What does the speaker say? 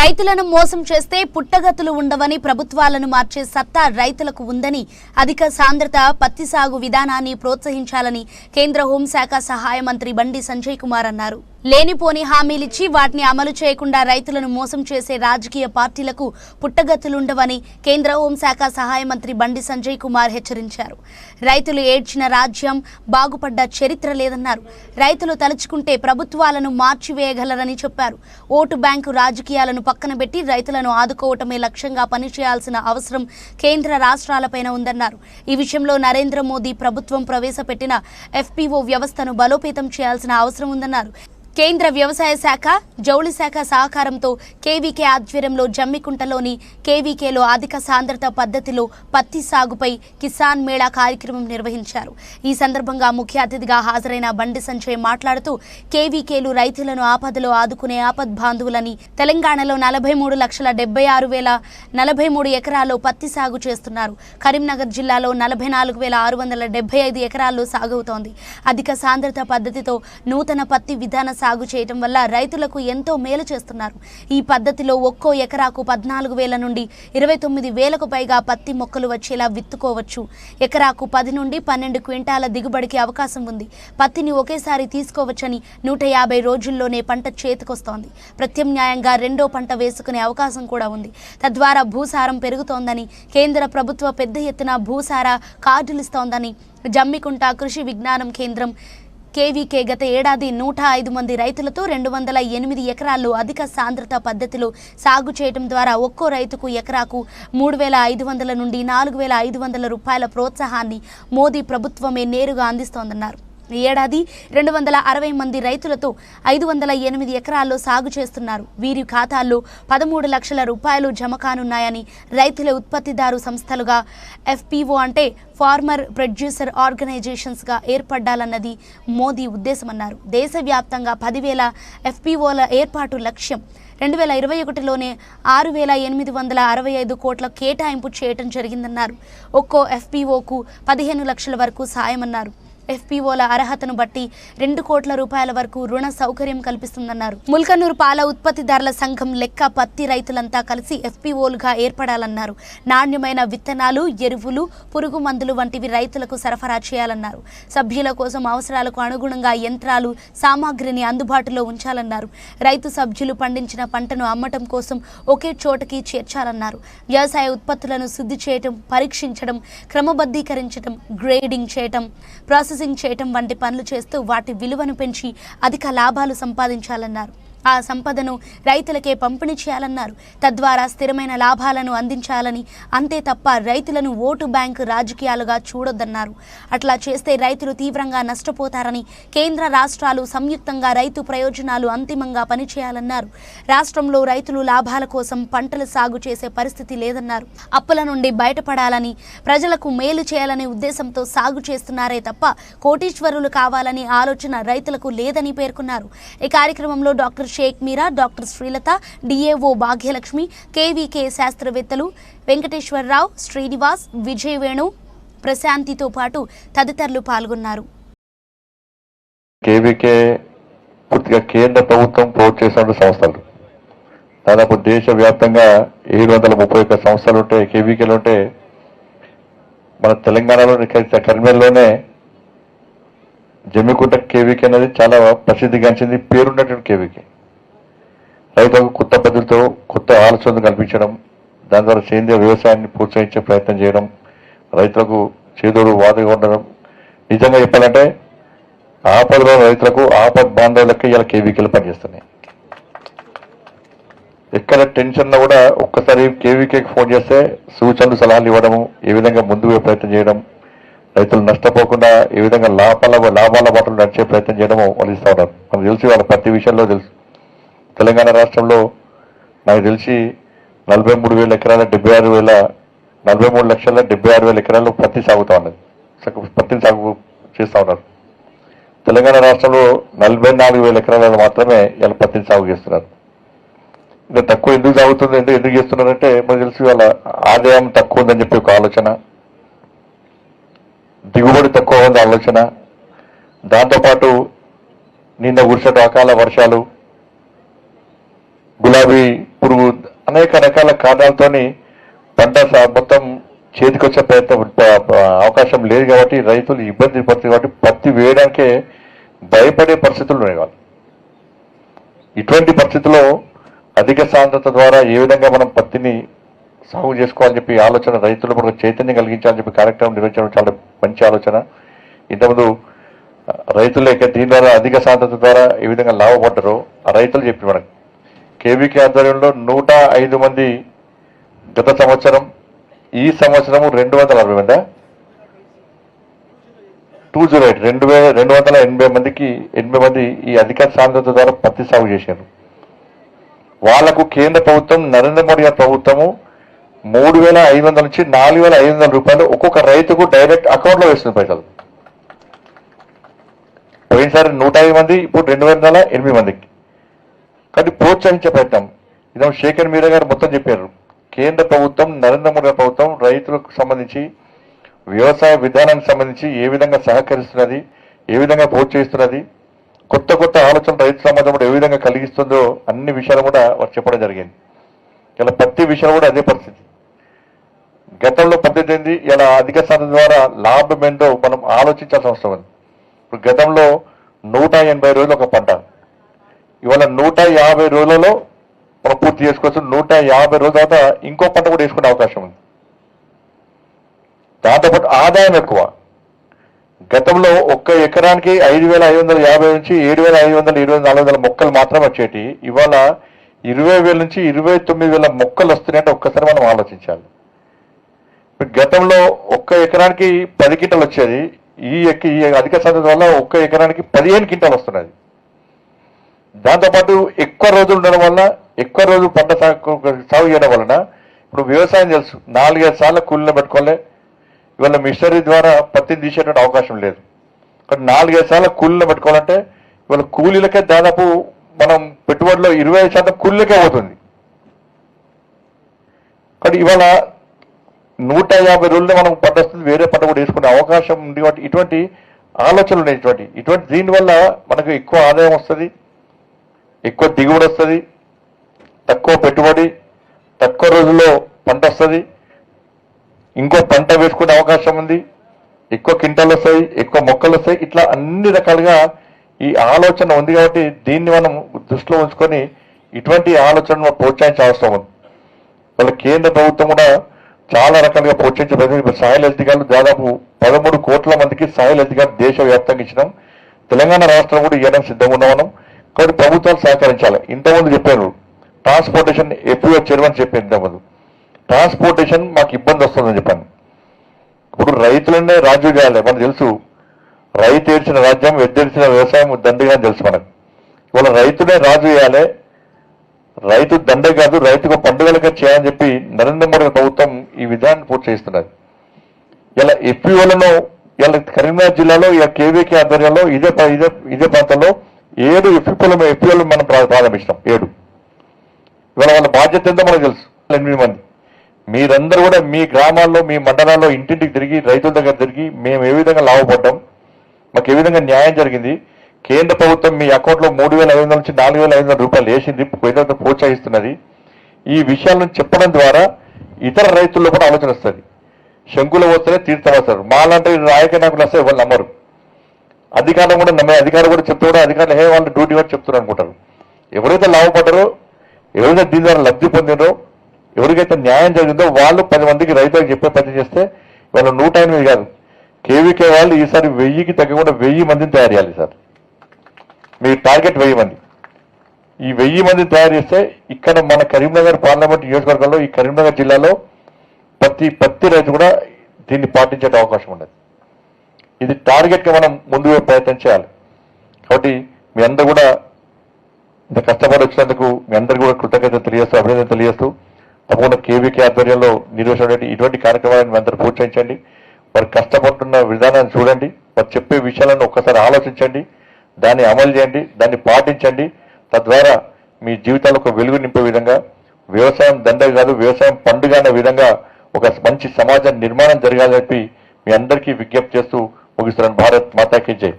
రైతులను మోసం చేస్తే పుట్టగతులు ఉండవని ప్రభుత్వాలను మార్చే సత్తా రైతులకు ఉందని అధిక సాంద్రత పత్తి సాగు విధానాన్ని ప్రోత్సహించాలని కేంద్ర హోంశాఖ సహాయ మంత్రి బండి సంజయ్ కుమార్ అన్నారు. లేనిపోని హామీలిచ్చి వాటిని అమలు చేయకుండా రైతులను మోసం చేసే రాజకీయ పార్టీలకు పుట్టగతులుండవని కేంద్ర హోంశాఖ సహాయ మంత్రి బండి సంజయ్ కుమార్ హెచ్చరించారు. రైతులు ఏడ్చిన రాజ్యం బాగుపడ్డ చరిత్ర లేదన్నారు. రైతులు తలుచుకుంటే ప్రభుత్వాలను మార్చివేయగలరని చెప్పారు. ఓటు బ్యాంకు రాజకీయాలను పక్కన పెట్టి రైతులను ఆదుకోవటమే లక్ష్యంగా పనిచేయాల్సిన అవసరం కేంద్ర రాష్ట్రాలపైన ఉందన్నారు. ఈ విషయంలో నరేంద్ర మోదీ ప్రభుత్వం ప్రవేశపెట్టిన ఎఫ్పీఓ వ్యవస్థను బలోపేతం చేయాల్సిన అవసరం ఉందన్నారు. కేంద్ర వ్యవసాయ శాఖ జౌళి శాఖ సహకారంతో కేవీకే ఆధ్వర్యంలో జమ్మికుంటలోని కేవీకేలో అధిక సాంద్రత పద్ధతిలో పత్తి సాగుపై కిసాన్ మేళా కార్యక్రమం నిర్వహించారు. ఈ సందర్భంగా ముఖ్య అతిథిగా హాజరైన బండి సంజయ్ మాట్లాడుతూ కేవీకేలు రైతులను ఆపదలో ఆదుకునే ఆపద్ బాంధువులని తెలంగాణలో నలభై మూడు లక్షల డెబ్బై ఆరు వేల నలభై మూడు ఎకరాల్లో పత్తి సాగు చేస్తున్నారు. కరీంనగర్ జిల్లాలో నలభై నాలుగు వేల ఆరు వందల డెబ్బై ఐదు ఎకరాల్లో సాగవుతోంది. అధిక సాంద్రత పద్ధతితో నూతన పత్తి విధాన సాగు చేయటం వల్ల రైతులకు ఎంతో మేలు చేస్తున్నారు. ఈ పద్ధతిలో ఒక్కో ఎకరాకు పద్నాలుగు వేల నుండి ఇరవై తొమ్మిది వేలకు పైగా పత్తి మొక్కలు వచ్చేలా విత్తుకోవచ్చు. ఎకరాకు పది నుండి పన్నెండు క్వింటాల దిగుబడికి అవకాశం ఉంది. పత్తిని ఒకేసారి తీసుకోవచ్చని నూట యాభై రోజుల్లోనే పంట చేతికొస్తోంది. ప్రత్యామ్నాయంగా రెండో పంట వేసుకునే అవకాశం కూడా ఉంది. తద్వారా భూసారం పెరుగుతోందని కేంద్ర ప్రభుత్వ పెద్ద ఎత్తున భూసార కార్డులు ఇస్తోందని జమ్మికుంట కృషి విజ్ఞానం కేంద్రం కేవీకే గత ఏడాది నూట ఐదు మంది రైతులతో రెండు వందల ఎనిమిది ఎకరాల్లో అధిక సాంద్రత పద్ధతిలో సాగు చేయడం ద్వారా ఒక్కో రైతుకు ఎకరాకు మూడు వేల ఐదు వందల నుండి నాలుగు వేల ఐదు వందల రూపాయల ప్రోత్సాహాన్ని మోదీ ప్రభుత్వమే నేరుగా అందిస్తోందన్నారు. ఈ ఏడాది రెండు వందల అరవై మంది రైతులతో ఐదు వందల ఎనిమిది ఎకరాల్లో సాగు చేస్తున్నారు. వీరి ఖాతాల్లో పదమూడు లక్షల రూపాయలు జమ కానున్నాయని రైతుల ఉత్పత్తిదారు సంస్థలుగా ఎఫ్పిఓ అంటే ఫార్మర్ ప్రొడ్యూసర్ ఆర్గనైజేషన్స్గా ఏర్పడాలన్నది మోదీ ఉద్దేశమన్నారు. దేశవ్యాప్తంగా పదివేల ఎఫ్పిఓల ఏర్పాటు లక్ష్యం. రెండు వేల ఇరవై ఒకటిలోనే ఆరు వేల ఎనిమిది వందల అరవై ఐదు కోట్ల కేటాయింపు చేయటం జరిగిందన్నారు. ఒక్కో ఎఫ్పిఓకు పదిహేను లక్షల వరకు సాయమన్నారు. ఎఫ్పిఓల అర్హతను బట్టి రెండు కోట్ల రూపాయల వరకు రుణ సౌకర్యం కల్పిస్తుందన్నారు. ముల్కనూరు పాల ఉత్పత్తిదారుల సంఘం లెక్క పత్తి రైతులంతా కలిసి ఎఫ్పిఓలుగా ఏర్పడాలన్నారు. నాణ్యమైన విత్తనాలు ఎరువులు పురుగు మందులు వంటివి రైతులకు సరఫరా చేయాలన్నారు. సభ్యుల కోసం అవసరాలకు అనుగుణంగా యంత్రాలు సామాగ్రిని అందుబాటులో ఉంచాలన్నారు. రైతు సభ్యులు పండించిన పంటను అమ్మటం కోసం ఒకే చోటకి చేర్చాలన్నారు. వ్యవసాయ ఉత్పత్తులను శుద్ధి చేయటం పరీక్షించడం క్రమబద్ధీకరించడం గ్రేడింగ్ చేయటం ప్రాసెస్ ప్రాసెసింగ్ చేయటం వంటి పనులు చేస్తూ వాటి విలువను పెంచి అధిక లాభాలు సంపాదించాలన్నారు ఆ సంపదను రైతులకే పంపిణీ చేయాలన్నారు. తద్వారా స్థిరమైన లాభాలను అందించాలని అంతే తప్ప రైతులను ఓటు బ్యాంకు రాజకీయాలుగా చూడొద్దన్నారు. అట్లా చేస్తే రైతులు తీవ్రంగా నష్టపోతారని కేంద్ర రాష్ట్రాలు సంయుక్తంగా రైతు ప్రయోజనాలు అంతిమంగా పనిచేయాలన్నారు. రాష్ట్రంలో రైతులు లాభాల కోసం పంటలు సాగు చేసే పరిస్థితి లేదన్నారు. అప్పుల నుండి బయటపడాలని ప్రజలకు మేలు చేయాలనే ఉద్దేశంతో సాగు చేస్తున్నారే తప్ప కోటీశ్వరులు కావాలనే ఆలోచన రైతులకు లేదని పేర్కొన్నారు. ఈ కార్యక్రమంలో doctor Sheikh Meera doctor Srilatha DAO Bhagyalakshmi KVK శాస్త్రవేత్తలు వెంకటేశ్వరరావు శ్రీనివాస్ విజయ్ వేణు ప్రశాంతితో పాటు తదితరులు పాల్గొన్నారు. కేవీకే పూర్తిగా కేంద్ర ప్రభుత్వం ప్రోట్ చేసిన సంస్థలు. దాదాపు దేశవ్యాప్తంగా ఏడు వందల ముప్పై ఒక్క సంస్థలు ఉంటే కేవీకేలు ఉంటే. మన తెలంగాణలో ఇక్కడ కర్మేల్లోనే జమ్మికుంట కేవీకే అనేది చాలా ప్రసిద్ధిగాంచింది పేరున్నటువంటి కేవీకే. రైతులకు కొత్త పద్ధతితో కొత్త ఆలోచనలు కల్పించడం దాని ద్వారా సేంద్రియ వ్యవసాయాన్ని ప్రోత్సహించే ప్రయత్నం చేయడం రైతులకు చేదోడు వాదగా ఉండడం. నిజంగా చెప్పాలంటే ఆపదలో రైతులకు ఆపద్ బాంధవులకి ఇలా కేవీకేలు పనిచేస్తున్నాయి. ఎక్కడ టెన్షన్లో కూడా ఒక్కసారి కేవీకేకి ఫోన్ చేస్తే సూచనలు సలహాలు ఇవ్వడము ఏ విధంగా ముందుకు ప్రయత్నం చేయడం రైతులు నష్టపోకుండా ఏ విధంగా లాభాల లాభాల బాటలు నడిచే ప్రయత్నం చేయడము వాళ్ళు ఇస్తూ ఉన్నారు మనకు తెలిసి వాళ్ళ ప్రతి విషయంలో తెలుసు. తెలంగాణ రాష్ట్రంలో నాకు తెలిసి నలభై మూడు వేల ఎకరాల డెబ్బై ఆరు వేల నలభై మూడు లక్షల డెబ్బై ఆరు వేల ఎకరాలు పత్తి సాగుతా ఉన్నది. పత్తిని సాగు చేస్తూ ఉన్నారు. తెలంగాణ రాష్ట్రంలో నలభై నాలుగు వేల ఎకరాలలో మాత్రమే ఇలా పత్తిని సాగు చేస్తున్నారు. ఇంకా తక్కువ ఎందుకు సాగుతుంది ఎందుకు ఎందుకు చేస్తున్నారంటే మనకు తెలిసి వాళ్ళ ఆదాయం తక్కువ ఉందని చెప్పి ఒక ఆలోచన దిగుబడి తక్కువ ఉంది ఆలోచన. దాంతోపాటు నిన్న కురిసిన అకాల వర్షాలు గులాబీ పురుగు అనేక రకాల కారణాలతోని పంట మొత్తం చేతికొచ్చే ప్రయత్నం అవకాశం లేదు కాబట్టి రైతులు ఇబ్బంది పడుతుంది కాబట్టి పత్తి వేయడానికే భయపడే పరిస్థితులు ఉన్నాయి వాళ్ళు. ఇటువంటి పరిస్థితుల్లో అధిక సాంద్రత ద్వారా ఏ విధంగా మనం పత్తిని సాగు చేసుకోవాలని చెప్పి ఆలోచన రైతులు మనకు చైతన్యం కలిగించాలని చెప్పి కార్యక్రమం నిర్వహించడం చాలా మంచి ఆలోచన. ఇంతకుముందు రైతులు లేక దీని ద్వారా అధిక సాంద్రత ద్వారా ఏ విధంగా లాభపడ్డారో ఆ రైతులు చెప్పి మనకు. కేవీకే ఆధ్వర్యంలో నూట ఐదు మంది గత సంవత్సరం ఈ సంవత్సరము రెండు వందల అరవై మంది? టూ జీరో ఎయిట్ రెండు వేల రెండు వందల ఎనభై మందికి ఎనభై మంది ఈ అధిక సాంద్రత ద్వారా పత్తి సాగు చేశారు. వాళ్ళకు కేంద్ర ప్రభుత్వం నరేంద్ర మోడీ గారి ప్రభుత్వము మూడు వేల ఐదు వందల నుంచి నాలుగు వేల ఐదు వందల రూపాయలు ఒక్కొక్క రైతుకు డైరెక్ట్ అకౌంట్లో వేస్తుంది పైసలు. పోయినసారి నూట ఐదు మంది ఇప్పుడు రెండు వందల ఎనిమిది మందికి. కానీ ప్రోత్సహించే ప్రయత్నం ఇదేమో శేఖర్ మీరా గారు మొత్తం చెప్పారు. కేంద్ర ప్రభుత్వం నరేంద్ర మోడీ ప్రభుత్వం రైతులకు సంబంధించి వ్యవసాయ విధానానికి సంబంధించి ఏ విధంగా సహకరిస్తున్నది ఏ విధంగా ప్రోత్సహిస్తున్నది కొత్త కొత్త ఆలోచన రైతు సమాజం కూడా ఏ విధంగా కలిగిస్తుందో అన్ని విషయాలు కూడా వారు చెప్పడం జరిగింది. ఇలా ప్రతి విషయం కూడా అదే పరిస్థితి. గతంలో పద్ధతి ఏంది? ఇలా అధిక సాధన ద్వారా లాభం ఏంటో మనం ఆలోచించాల్సిన అవసరం ఉంది. ఇప్పుడు గతంలో నూట ఎనభై రోజులు ఒక పంట. ఇవాళ నూట యాభై రోజులలో మనం పూర్తి చేసుకోవచ్చు నూట యాభై రోజుల తర్వాత ఇంకో పంట కూడా వేసుకునే అవకాశం ఉంది. దాంతోపాటు ఆదాయం ఎక్కువ. గతంలో ఒక్క ఎకరానికి ఐదు వేల ఐదు వందల యాభై నుంచి ఏడు వేల ఐదు వందల ఇరవై నాలుగు వందల మొక్కలు మాత్రమే వచ్చేటి ఇవాళ ఇరవై వేల నుంచి ఇరవై తొమ్మిది వేల మొక్కలు వస్తున్నాయంటే ఒక్కసారి మనం ఆలోచించాలి. ఇప్పుడు గతంలో ఒక్క ఎకరానికి పది క్వింటాలు వచ్చేది ఈ ఈ అధిక సాధ్యత వల్ల ఒక్క ఎకరానికి పదిహేను క్వింటాలు వస్తున్నది. దాంతోపాటు ఎక్కువ రోజులు ఉండడం వల్ల ఎక్కువ రోజులు పంట సాగు సాగు చేయడం వలన ఇప్పుడు వ్యవసాయం తెలుసు నాలుగైదు సార్లు కూలీని పెట్టుకోలే ఇవాళ మిషనరీ ద్వారా పత్తిని తీసేటువంటి అవకాశం లేదు. కానీ నాలుగైదు సార్లు కూలీని పెట్టుకోవాలంటే ఇవాళ కూలీలకే దాదాపు మనం పెట్టుబడిలో ఇరవై ఐదు శాతం కూలీలకే పోతుంది. కానీ ఇవాళ నూట యాభై రోజుల్లో మనం పంట వస్తుంది వేరే పంట కూడా వేసుకునే అవకాశం ఉంది. ఇటువంటి ఆలోచనలు ఉన్నాయి ఇటువంటి. ఇటువంటి దీనివల్ల మనకు ఎక్కువ ఆదాయం వస్తుంది. ఎక్కువ దిగుబడి వస్తుంది తక్కువ పెట్టుబడి తక్కువ రోజుల్లో పంట వస్తుంది ఇంకో పంట వేసుకునే అవకాశం ఉంది ఎక్కువ కింటాలు వస్తాయి ఎక్కువ మొక్కలు వస్తాయి ఇట్లా అన్ని రకాలుగా ఈ ఆలోచన ఉంది కాబట్టి దీన్ని మనం దృష్టిలో ఉంచుకొని ఇటువంటి ఆలోచనను ప్రోత్సహించే అవసరం ఉంది. వాళ్ళ కేంద్ర ప్రభుత్వం కూడా చాలా రకాలుగా ప్రోత్సహించే ప్రయత్నం ఇప్పుడు సాయిల్ హెల్త్ కార్డు దాదాపు పదమూడు కోట్ల మందికి సాయిల్ హెల్త్ కార్డు దేశవ్యాప్తంగా ఇచ్చినాం. తెలంగాణ రాష్ట్రం కూడా ఇవ్వడం సిద్ధంగా ఉన్నాం మనం. కాబట్టి ప్రభుత్వాలు సహకరించాలి. ఇంతకుముందు చెప్పారు ట్రాన్స్పోర్టేషన్ ఎఫ్ఓ అని చెప్పింది ఇంతకుముందు. ట్రాన్స్పోర్టేషన్ మాకు ఇబ్బంది వస్తుందని చెప్పాను. ఇప్పుడు రైతులనే రాజు చేయాలి మనకు తెలుసు? రైతు ఏడ్చిన రాజ్యం ఎద్దేడ్చిన వ్యవసాయం దండగా తెలుసు మనకు. ఇవాళ రైతునే రాజు చేయాలి. రైతు దండే కాదు రైతుకు పండుగలుగా చేయాలని చెప్పి నరేంద్ర మోడీ ప్రభుత్వం ఈ విధానాన్ని పూర్తి చేస్తున్నది ఇలా ఎఫ్పిఓలను ఇలా కరీంనగర్ జిల్లాలో ఇలా కేవీకే ఆధ్వర్యంలో ఇదే ఇదే ఇదే ప్రాంతంలో ఏడు ఎఫ్పిఓలు ఎఫ్పిఓలు మనం ప్రా- ఏడు. ఇవాళ వాళ్ళ బాధ్యత ఎంతో మనకు తెలుసు. ఎనిమిది మంది. మీరందరూ కూడా మీ గ్రామాల్లో మీ మండలాల్లో ఇంటింటికి తిరిగి రైతుల దగ్గర తిరిగి మేము ఏ విధంగా లాభపడ్డాం మాకు ఏ విధంగా న్యాయం జరిగింది కేంద్ర ప్రభుత్వం మీ అకౌంట్లో మూడు వేల ఐదు వందల నుంచి నాలుగు వేల ఐదు వందల రూపాయలు వేసింది ఏదైతే ప్రోత్సహిస్తున్నది. ఈ విషయాలను చెప్పడం ద్వారా ఇతర రైతుల్లో కూడా ఆలోచన వస్తుంది. శంకులు వస్తేనే తీర్థం వస్తారు. మాలాంటి నాయక వస్తే వాళ్ళు నమ్మరు. అధికారులు కూడా నమ్మే అధికారులు కూడా చెప్తూ కూడా అధికారులు హే వాళ్ళు డ్యూటీ కూడా చెప్తున్నారు అనుకుంటారు. ఎవరైతే లాభపడ్డారో ఎవరైతే దీని ద్వారా లబ్ధి పొందినో ఎవరికైతే న్యాయం జరిగిందో వాళ్ళు పది మందికి రైతులకు చెప్పే పని చేస్తే వాళ్ళు నూట ఎనిమిది కాదు. కేవీకే వాళ్ళు ఈసారి వెయ్యికి తగ్గకుండా వెయ్యి మందిని తయారు చేయాలి సార్. మీ టార్గెట్ వెయ్యి మంది. ఈ వెయ్యి మందిని తయారు చేస్తే ఇక్కడ మన కరీంనగర్ పార్లమెంట్ నియోజకవర్గంలో ఈ కరీంనగర్ జిల్లాలో ప్రతి ప్రతి రైతు కూడా దీన్ని పాటించే అవకాశం ఉండదు. ఇది టార్గెట్గా మనం ముందు ప్రయత్నం చేయాలి. కాబట్టి మీ అందరూ కూడా ఇంత కష్టపడి వచ్చినందుకు మీ అందరికీ కూడా కృతజ్ఞత తెలియజేస్తూ అభినందన తెలియజేస్తూ తప్పకుండా కేవీకే ఆధ్వర్యంలో నిర్వహించినటువంటి ఇటువంటి కార్యక్రమాలను మీ అందరూ ప్రోత్సహించండి. వారు కష్టపడుతున్న విధానాన్ని చూడండి. వారు చెప్పే విషయాలను ఒక్కసారి ఆలోచించండి. దాన్ని అమలు చేయండి. దాన్ని పాటించండి. తద్వారా మీ జీవితాలకు ఒక వెలుగు నింపే విధంగా వ్యవసాయం దండగ కాదు వ్యవసాయం పండుగ అనే విధంగా ఒక మంచి సమాజ నిర్మాణం జరగాలని చెప్పి మీ అందరికీ విజ్ఞప్తి చేస్తూ पाकिस्तान भारत माता की जय.